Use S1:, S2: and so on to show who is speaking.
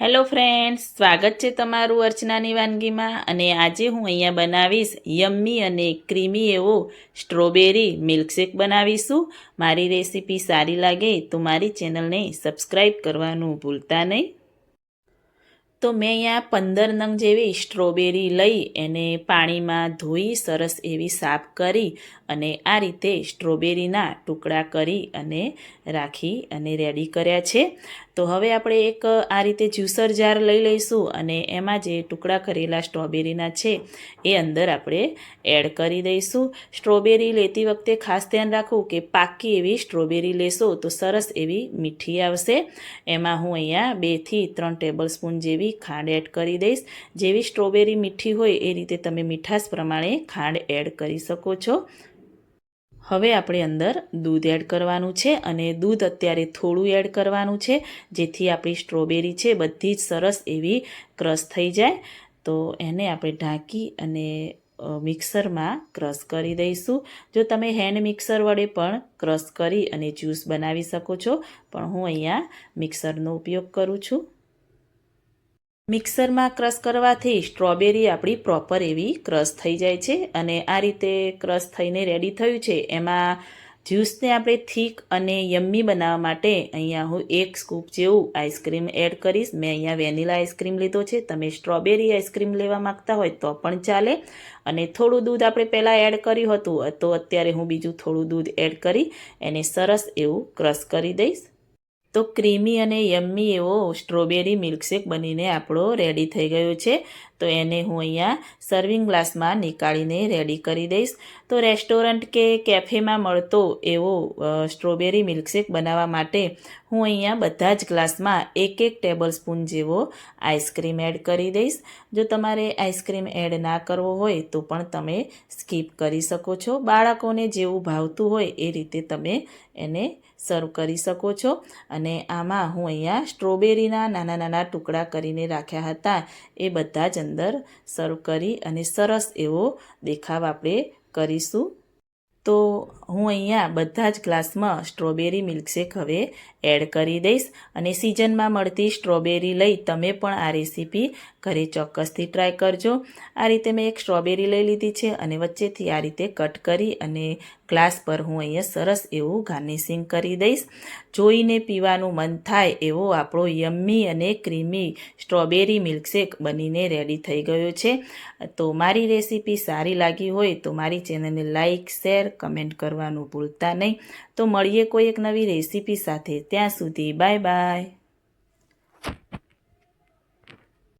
S1: Hello friends, સ્વાગત છે તમારું અર્ચનાની વાનગીમાં અને આજે હું અહીંયા બનાવીશ યમ્મી અને ક્રીમી એવો સ્ટ્રોબેરી મિલ્કશેક બનાવીશું. મારી રેસીપી સારી લાગે તો મારી ચેનલને સબસ્ક્રાઈબ કરવાનું ભૂલતા નહીં. તો મેં અહીંયા પંદર નંગ જેવી સ્ટ્રોબેરી લઈ એને પાણીમાં ધોઈ સરસ એવી સાફ કરી અને આ રીતે સ્ટ્રોબેરીના ટુકડા કરી અને રાખી અને રેડી કર્યા છે. તો હવે આપણે એક, આ રીતે જ્યુસર જાર લઈ લઈશું અને એમાં જે ટુકડા કરેલા સ્ટ્રોબેરીના છે, એ અંદર આપણે એડ કરી દઈશું. સ્ટ્રોબેરી લેતી વખતે ખાસ ધ્યાન રાખવું કે પાકી એવી સ્ટ્રોબેરી લેશો તો સરસ એવી મીઠી આવશે. એમાં હું અહીંયા બેથી ત્રણ ટેબલ સ્પૂન જેવી ખાંડ એડ કરી દઈશ. જેવી સ્ટ્રોબેરી મીઠી હોય એ રીતે તમે મીઠાશ પ્રમાણે ખાંડ એડ કરી શકો છો. હવે આપણે અંદર દૂધ એડ કરવાનું છે અને દૂધ અત્યારે થોડું એડ કરવાનું છે, જેથી આપણી સ્ટ્રોબેરી છે બધી જ સરસ એવી ક્રશ થઈ જાય. તો એને આપણે ઢાંકી અને મિક્સરમાં ક્રશ કરી દઈશું. જો તમે હેન્ડ મિક્સર વડે પણ ક્રશ કરી અને જ્યુસ બનાવી શકો છો, પણ હું અહીંયા મિક્સરનો ઉપયોગ કરું છું. મિક્સરમાં ક્રશ કરવાથી સ્ટ્રોબેરી આપણી પ્રોપર એવી ક્રશ થઈ જાય છે અને આ રીતે ક્રશ થઈને રેડી થયું છે. એમાં જ્યુસને આપણે થીક અને યમ્મી બનાવવા માટે અહીંયા હું એક સ્કૂપ જેવું આઈસ્ક્રીમ એડ કરીશ. મેં અહીંયા વેનીલા આઈસ્ક્રીમ લીધો છે. તમે સ્ટ્રોબેરી આઈસ્ક્રીમ લેવા માગતા હોય તો પણ ચાલે. અને થોડું દૂધ આપણે પહેલાં એડ કર્યું હતું, તો અત્યારે હું બીજું થોડું દૂધ એડ કરી એને સરસ એવું ક્રશ કરી દઈશ. તો ક્રીમી અને યમ્મી એવો સ્ટ્રોબેરી મિલ્કશેક બનીને આપણો રેડી થઈ ગયો છે. તો એને હું અહીંયા સર્વિંગ ગ્લાસમાં નીકાળીને રેડી કરી દઈશ. તો રેસ્ટોરન્ટ કે કેફેમાં મળતો એવો સ્ટ્રોબેરી મિલ્કશેક બનાવવા માટે હું અહીંયા બધા જ ગ્લાસમાં એક એક ટેબલ સ્પૂન જેવો આઈસ્ક્રીમ એડ કરી દઈશ. જો તમારે આઈસ્ક્રીમ એડ ના કરવો હોય તો પણ તમે સ્કીપ કરી શકો છો. બાળકોને જેવું ભાવતું હોય એ રીતે તમે એને સર્વ કરી શકો છો. અને આમાં હું અહીંયા સ્ટ્રોબેરીના નાના નાના ટુકડા કરીને રાખ્યા હતા એ બધા જ અંદર સર્વ કરી અને સરસ એવો દેખાવ આપણે કરીશું. તો હું અહીંયા બધા જ ગ્લાસમાં સ્ટ્રોબેરી મિલ્કશેક હવે એડ કરી દઈશ અને સિઝનમાં મળતી સ્ટ્રોબેરી લઈ તમે પણ આ રેસીપી ઘરે ચોક્કસથી ટ્રાય કરજો. આ રીતે મેં એક સ્ટ્રોબેરી લઈ લીધી છે અને વચ્ચેથી આ રીતે કટ કરી અને ગ્લાસ પર હું અહીંયા સરસ એવું ગાર્નિશિંગ કરી દઈશ. જોઈને પીવાનું મન થાય એવો આપણો યમ્મી અને ક્રીમી સ્ટ્રોબેરી મિલ્કશેક બનીને રેડી થઈ ગયો છે. તો મારી રેસીપી સારી લાગી હોય તો મારી ચેનલને લાઇક શેર, કમેન્ટ કરવાનું ભૂલતા નહીં. તો મળીએ કોઈ એક નવી રેસીપી સાથે. ત્યાં સુધી બાય બાય.